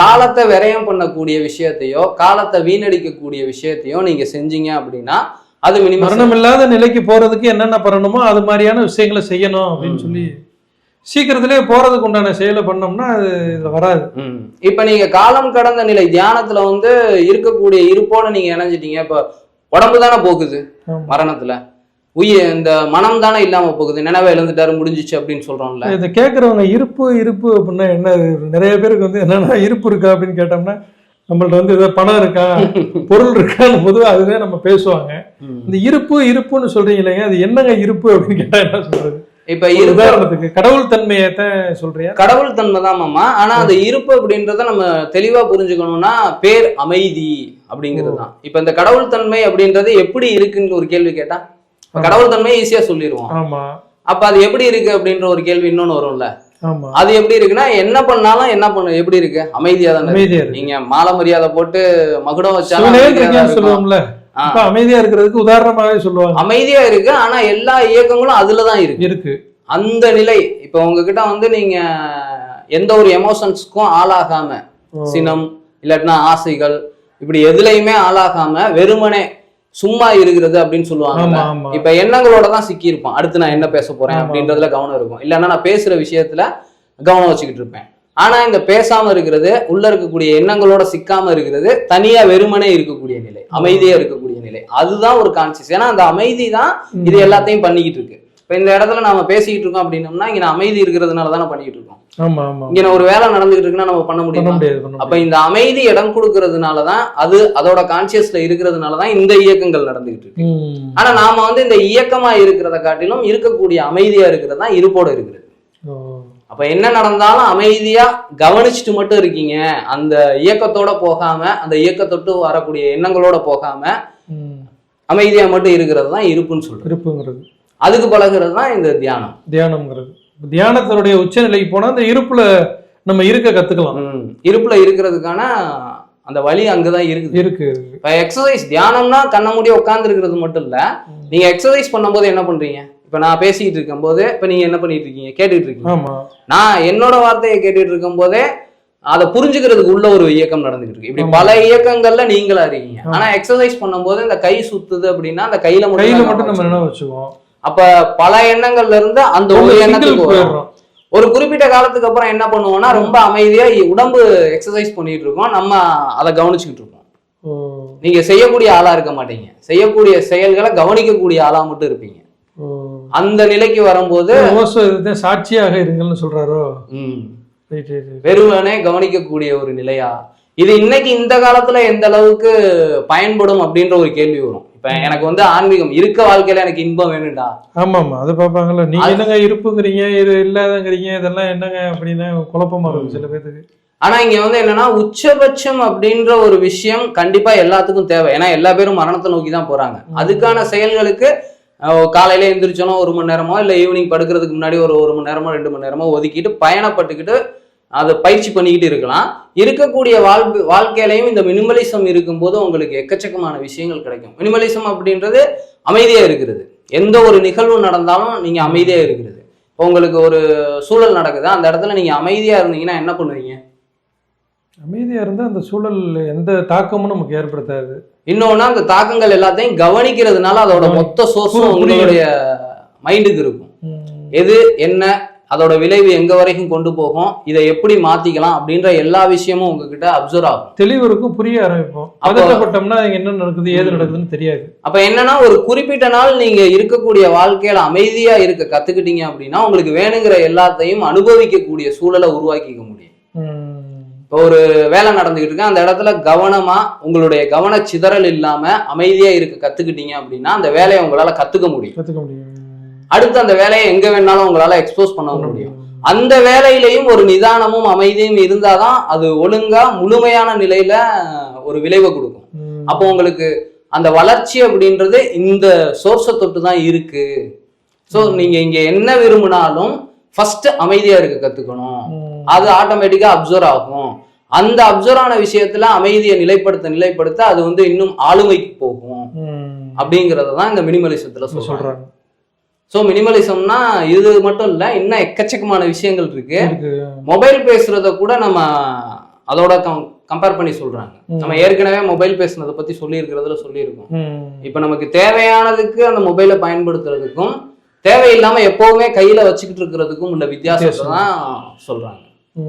காலத்தை விரயம் பண்ணக்கூடிய விஷயத்தையோ காலத்தை வீணடிக்கக்கூடிய விஷயத்தையோ நீங்க செஞ்சீங்க அப்படின்னா அது மினிமம் மரணம் இல்லாத நிலைக்கு போறதுக்கு என்னென்ன பண்ணணுமோ அது மாதிரியான விஷயங்களை செய்யணும் அப்படின்னு சொல்லி சீக்கிரத்திலே போறதுக்கு உண்டான செயலை பண்ணோம்னா அது இதுல வராது. இப்ப நீங்க காலம் கடந்த நிலை தியானத்துல வந்து இருக்கக்கூடிய இருப்போட நீங்க இணைஞ்சிட்டீங்க இப்ப உடம்பு தானே போகுது. மரணத்துல. உயிர் இந்த மனம் தானே இல்லாம போகுது. நினைவை இழந்துட்டாரு முடிஞ்சிச்சு அப்படின்னு சொல்றோம்ல. இதை கேட்குறவங்க இருப்பு இருப்பு அப்படின்னா என்ன? நிறைய பேருக்கு வந்து என்னன்னா இருப்பு இருக்கா அப்படின்னு கேட்டோம்னா நம்மள்ட்ட வந்து ஏதோ பணம் இருக்கா? பொருள் இருக்கான்னு பொதுவாக அதுவே நம்ம பேசுவாங்க. இந்த இருப்பு இருப்புன்னு சொல்றீங்க இல்லைங்க அது என்னங்க இருப்பு அப்படின்னு கேட்டா என்ன சொல்றது? இப்ப உதாரணத்துக்கு கடவுள் தன்மையத்தான் சொல்றியா? கடவுள் தன்மை தான் மாமா. ஆனா அந்த இருப்பு அப்படின்றத நம்ம தெளிவா புரிஞ்சுக்கணும்னா பேர் அமைதி அப்படிங்கிறது தான். இப்ப இந்த கடவுள் தன்மை அப்படின்றது எப்படி இருக்குன்னு ஒரு கேள்வி கேட்டா கடவுள் தன்மையை ஈஸியா சொல்லிடுவோம் ஆமா. அப்ப அது எப்படி இருக்கு அப்படின்ற ஒரு கேள்வி இன்னொன்னு வரும்ல? அது எப்படி இருக்குன்னா என்ன பண்ணாலும் என்ன பண்ண எப்படி இருக்கு? அமைதியா தானே நீங்க மாலை மரியாதை போட்டு மகுடம் வச்சாலும் அமைதியா. சொல்லுவோம்ல இருக்கிறதுக்கு உதாரணமாவே சொல்லுவாங்க. அமைதியா இருக்கு ஆனா எல்லா இயக்கங்களும் அதுலதான் இருக்கு. இருக்கு. அந்த நிலை இப்ப உங்ககிட்ட வந்து நீங்க எந்த ஒரு எமோஷன்ஸ்க்கும் ஆளாகாம. சினம் இல்லாட்டினா ஆசைகள் இப்படி எதுலையுமே ஆளாகாம வெறுமனே சும்மா இருக்கிறது அப்படின்னு சொல்லுவாங்க இப்ப எண்ணங்களோட தான் சிக்கி இருப்பான் அடுத்து நான் என்ன பேச போறேன். அப்படின்றதுல கவனம் இருக்கும். இல்லைன்னா நான் பேசுற விஷயத்துல கவனம் வச்சுக்கிட்டு இருப்பேன். ஆனா இந்த பேசாம இருக்கிறது உள்ள இருக்கக்கூடிய எண்ணங்களோட சிக்காம இருக்கிறது தனியா வெறுமனே இருக்கக்கூடிய நிலை அமைதியா இருக்கக்கூடிய நிலை. அதுதான் ஒரு கான்சியஸ் ஏன்னா அந்த அமைதி தான் இது எல்லாத்தையும் பண்ணிக்கிட்டு இருக்கு. இப்ப இந்த இடத்துல நாம பேசிக்கிட்டு இருக்கோம் அப்படின்னோம்னா இங்க அமைதி இருக்கிறதுனால தானே பண்ணிக்கிட்டு இருக்கோம். இங்க ஒரு வேலை நடந்துகிட்டு இருக்குன்னா நம்ம பண்ண முடியுமா? அப்ப இந்த அமைதி இடம் கொடுக்கறதுனால தான் அது அதோட கான்சியஸ்ல இருக்கிறதுனால தான் இந்த இயக்கங்கள் நடந்துகிட்டு இருக்கு. ஆனா நாம வந்து இந்த இயக்கமா இருக்கிறத காட்டிலும் இருக்கக்கூடிய அமைதியா இருக்கிறது தான் இருப்போட இருக்கிறது. அப்ப என்ன நடந்தாலும் அமைதியா கவனிச்சுட்டு மட்டும் இருக்கீங்க. அந்த இயக்கத்தோட போகாம அந்த இயக்கத்தொட்டு வரக்கூடிய எண்ணங்களோட போகாம. அமைதியா மட்டும் இருக்கிறது தான் இருப்புன்னு சொல்றது இருப்புங்கிறது. அதுக்கு பழகுறது தான் இந்த தியானம். தியானம்ங்கிறது. தியானத்தினுடைய உச்சநிலைக்கு போனா அந்த இருப்புல நம்ம இருக்க கத்துக்கலாம். ம். இருப்புல இருக்கிறதுக்கான அந்த வழி அங்கதான் இருக்குது. இருக்கு இப்ப எக்ஸசைஸ் தியானம்னா கண்ண மூடி உட்கார்ந்து இருக்கிறது மட்டும் இல்ல நீங்க எக்ஸசைஸ் பண்ணும்போது என்ன பண்றீங்க? இப்ப நான் பேசிக்கிட்டு இருக்கும் போது இப்ப நீங்க என்ன பண்ணிட்டு இருக்கீங்க? கேட்டுட்டு இருக்கீங்க. நான் என்னோட வார்த்தையை கேட்டுட்டு இருக்கும் போதே அதை புரிஞ்சுக்கிறதுக்கு உள்ள ஒரு இயக்கம் நடந்துகிட்டு இருக்கு. இப்படி. பல இயக்கங்கள்ல நீங்களா இருக்கீங்க. ஆனா எக்ஸசைஸ் பண்ணும்போது இந்த கை சுத்துது அப்படின்னா அந்த கையில மட்டும் கையில மட்டும் நம்ம நினைவு வச்சுக்குவோம்? அப்ப பல எண்ணங்கள்ல இருந்து அந்த ஒரு எண்ணத்துக்கு வரும். ஒரு குறிப்பிட்ட காலத்துக்கு அப்புறம் என்ன பண்ணுவோம்னா ரொம்ப அமைதியா உடம்பு எக்ஸசைஸ் பண்ணிட்டு இருக்கோம். நம்ம அதை கவனிச்சுக்கிட்டு இருக்கோம். நீங்க செய்யக்கூடிய ஆளா இருக்க மாட்டீங்க. செய்யக்கூடிய செயல்களை கவனிக்கக்கூடிய ஆளா மட்டும் இருப்பீங்க. அந்த நிலைக்கு வரும்போது சாட்சியாக இருங்கள்னு சொல்றாரோ. வெறுமனே கவனிக்கக்கூடிய ஒரு நிலையா? இது இன்னைக்கு இந்த காலத்துல எந்த அளவுக்கு பயன்படும் அப்படின்ற ஒரு கேள்வி வரும். இப்ப எனக்கு வந்து ஆன்மீகம் இருக்க வாழ்க்கையில எனக்கு இன்பம் வேணும்டா. ஆமா ஆமா அது பாப்பாங்கல்ல நீங்க என்னங்க இருப்புங்கிறீங்க இது இல்லாதங்கிறீங்க இதெல்லாம் என்னங்க அப்படின்னு குழப்பமா இருக்கும் சில பேத்துக்கு. ஆனா இங்க வந்து என்னன்னா உச்சபட்சம் அப்படின்ற ஒரு விஷயம் கண்டிப்பா எல்லாத்துக்கும் தேவை. ஏன்னா எல்லா பேரும் மரணத்தை நோக்கி தான் போறாங்க அதுக்கான செயல்களுக்கு காலையில எந்திரிச்சோனோ ஒரு மணி நேரமோ இல்ல ஈவினிங் படுக்கிறதுக்கு முன்னாடி ஒரு ஒரு மணி நேரமோ ரெண்டு மணி நேரமோ ஒதுக்கிட்டு பயணப்பட்டுக்கிட்டு அதை பயிற்சி பண்ணிக்கிட்டு இருக்கலாம். இருக்கக்கூடிய வாழ்க்கை வாழ்க்கையிலையும் இந்த மினிமலிசம் இருக்கும்போது உங்களுக்கு எக்கச்சக்கமான விஷயங்கள் கிடைக்கும். மினிமலிசம் அப்படின்றது அமைதியா இருக்கிறது. எந்த ஒரு நிகழ்வு நடந்தாலும் நீங்க அமைதியா இருக்கிறது. உங்களுக்கு ஒரு சூழல் நடக்குது. அந்த இடத்துல நீங்க அமைதியா இருந்தீங்கன்னா என்ன பண்ணுவீங்க? அமைதியா இருந்தா அந்த சூழல் எந்த தாக்கமும் நமக்கு ஏற்படுத்தாது. இன்னொன்னு அந்த தாக்கங்கள் எல்லாத்தையும் கவனிக்கிறதுனால அதோட மொத்த சோர்ஸும். உங்களுடைய மைண்டுக்கு இருக்கும். எது என்ன அதோட விளைவு எங்க வரைக்கும் கொண்டு போகும் இதை எப்படி மாத்திக்கலாம் அப்படின்ற எல்லா விஷயமும் உங்ககிட்ட அப்சர்வ் ஆகும். தெளிவு இருக்கும் புரிய ஆரம்பிப்போம். என்ன நடக்குது ஏது நடக்குதுன்னு தெரியாது. அப்ப என்னன்னா ஒரு குறிப்பிட்ட நாள் நீங்க இருக்கக்கூடிய வாழ்க்கையில அமைதியா இருக்க கத்துக்கிட்டீங்க அப்படின்னா உங்களுக்கு வேணுங்கிற எல்லாத்தையும் அனுபவிக்கக்கூடிய சூழலை உருவாக்கிக்க முடியும். இப்போ ஒரு வேலை நடந்துகிட்டு இருக்கு அந்த இடத்துல கவனமா உங்களுடைய கவன சிதறல் இல்லாம அமைதியா இருக்க கத்துக்கிட்டீங்க அப்படின்னா அந்த வேலையை உங்களால கத்துக்க முடியும். கத்துக்க முடியும். அடுத்து அந்த வேலையை எங்க வேணாலும் உங்களால எக்ஸ்போஸ் பண்ண முடியும். அந்த வேலையிலையும் ஒரு நிதானமும் அமைதியும் இருந்தாதான் அது ஒழுங்கா முழுமையான நிலையில ஒரு விளைவை கொடுக்கும். அப்போ உங்களுக்கு அந்த வளர்ச்சி அப்படின்றது இந்த சோர்ஸை தொட்டு தான் இருக்கு. ஸோ நீங்க இங்க என்ன விரும்பினாலும் ஃபர்ஸ்ட் அமைதியா இருக்க கத்துக்கணும். அது ஆட்டோமேட்டிக்கா அப்சர்வ் ஆகும். அந்த அப்சர்வ் ஆன விஷயத்துல அமைதியை நிலைப்படுத்த நிலைப்படுத்த அது வந்து இன்னும் ஆளுமைக்கு போகும். அப்படிங்கறத தான் இந்த மினிமலிசத்துல சொல்றாங்க. ஸோ மினிமலிசம்னா இது மட்டும் இல்ல இன்னும் எக்கச்சக்கமான விஷயங்கள் இருக்கு மொபைல் பேசுறத கூட நம்ம அதோட கம்பேர் பண்ணி சொல்றாங்க. நம்ம ஏற்கனவே மொபைல் பேசுனதை பத்தி சொல்லி இருக்கிறதுல சொல்லியிருக்கோம். இப்போ நமக்கு தேவையானதுக்கு அந்த மொபைலை பயன்படுத்துறதுக்கும் தேவையில்லாம எப்பவுமே கையில வச்சுக்கிட்டு இருக்கிறதுக்கும் உள்ள வித்தியாசத்தை வித்தியாசம். தான் சொல்றாங்க.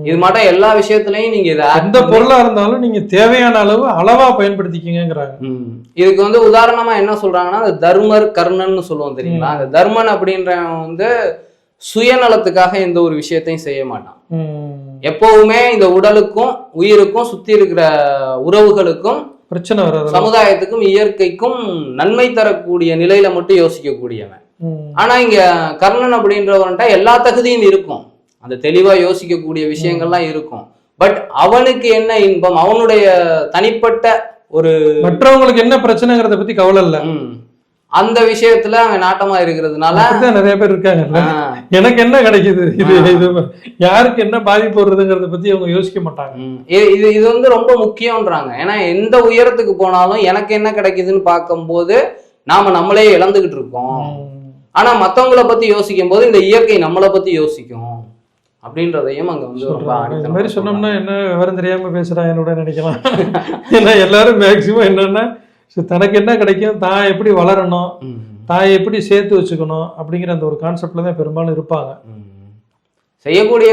இது மட்டும் எல்லா விஷயத்துலயும் நீங்க இதை எந்த பொருளா இருந்தாலும் நீங்க தேவையான அளவு அளவா பயன்படுத்திக்கிங்கிறாங்க. இதுக்கு வந்து உதாரணமா என்ன சொல்றாங்கன்னா அந்த தர்மர் கர்ணன்னு சொல்லுவோம் தெரியுங்களா? அந்த தர்மன் அப்படின்றவன் வந்து சுயநலத்துக்காக எந்த ஒரு விஷயத்தையும் செய்ய மாட்டான். எப்பவுமே இந்த உடலுக்கும் உயிருக்கும் சுத்தி இருக்கிற உறவுகளுக்கும் பிரச்சனை வராது சமுதாயத்துக்கும் இயற்கைக்கும் நன்மை தரக்கூடிய நிலையில மட்டும் யோசிக்கக்கூடியவன். ம். ஆனா இங்க கர்ணன் அப்படின்றவன்ட்ட எல்லா தகுதியும் இருக்கும். அந்த தெளிவா யோசிக்கக்கூடிய விஷயங்கள்லாம் இருக்கும். பட் அவனுக்கு என்ன இன்பம்? அவனுடைய தனிப்பட்ட ஒரு மற்றவங்களுக்கு என்ன பிரச்சனைங்கிறத பத்தி கவலை இல்ல. அந்த விஷயத்துல அவன் நாட்டமா இருக்கிறதுனால நிறைய பேர் இருக்காங்க. எனக்கு என்ன கிடைக்குது? இது. இது யாருக்கு என்ன பாதிப்பு வருதுங்கிறத பத்தி அவங்க யோசிக்க மாட்டாங்க. இது- இது வந்து ரொம்ப முக்கியம்ன்றாங்க. ஏன்னா எந்த உயரத்துக்கு போனாலும் எனக்கு என்ன கிடைக்குதுன்னு பார்க்கும்போது நாம நம்மளே இழந்துகிட்டு இருக்கோம். ஆனா மத்தவங்கள பத்தி யோசிக்கும் போது இந்த இயற்கை நம்மளை பத்தி யோசிக்கும். அப்படின்றதையும் அங்க வந்து. இந்த மாதிரி. சொன்னோம்னா என்ன விவரம் தெரியாம பேசுறாங்கன்னு நினைக்கலாம் ஏன்னா எல்லாரும் மேக்சிமம் என்னன்னா தனக்கு என்ன கிடைக்கும் தான் எப்படி வளரணும் தான் எப்படி சேர்த்து வச்சுக்கணும் அப்படிங்கிற அந்த ஒரு கான்செப்ட்ல தான் பெரும்பாலும் இருப்பாங்க. செய்யக்கூடிய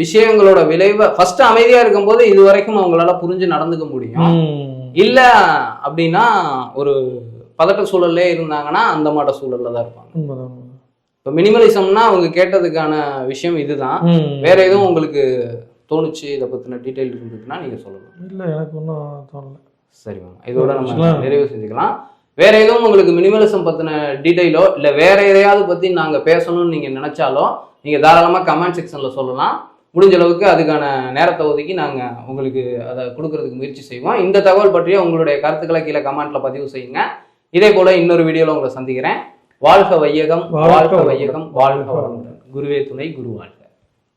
விஷயங்களோட விளைவை ஃபர்ஸ்ட் அமைதியா இருக்கும்போது இது வரைக்கும் அவங்களால புரிஞ்சு நடந்துக்க முடியும். இல்ல அப்படின்னா ஒரு பதட்ட சூழல்லே இருந்தாங்கன்னா அந்த மாட்ட சூழல்ல தான் இருப்பாங்க. இப்போ மினிமலிசம்னா அவங்க கேட்டதுக்கான விஷயம் இதுதான். வேற எதுவும் உங்களுக்கு தோணுச்சு? இதை பத்தின டீட்டெயில் இருந்ததுன்னா நீங்க சொல்லலாம் இல்ல எனக்கு ஒன்றும் தோணல. சரி மேம் இதோட நம்ம. நிறைவு செஞ்சுக்கலாம். வேற எதுவும் உங்களுக்கு மினிமலிசம் பத்தின டீட்டெயிலோ இல்ல வேற எதையாவது பத்தி நாங்க பேசணும்னு நீங்க நினைச்சாலோ நீங்க தாராளமா கமெண்ட் செக்ஷன்ல சொல்லலாம். முடிஞ்ச அளவுக்கு அதுக்கான நேரத்தை ஒதுக்கி நாங்க உங்களுக்கு அதை கொடுக்கறதுக்கு முயற்சி செய்வோம். இந்த தகவல் பற்றிய உங்களுடைய கருத்துக்களை கீழே கமெண்ட்ல பதிவு செய்யுங்க. இதே போல இன்னொரு வீடியோல உங்களை சந்திக்கிறேன். வாழ்க வையகம் வாழ்க. வையகம் வாழ்க வளமுடன் குருவே துணை குரு வாழ்க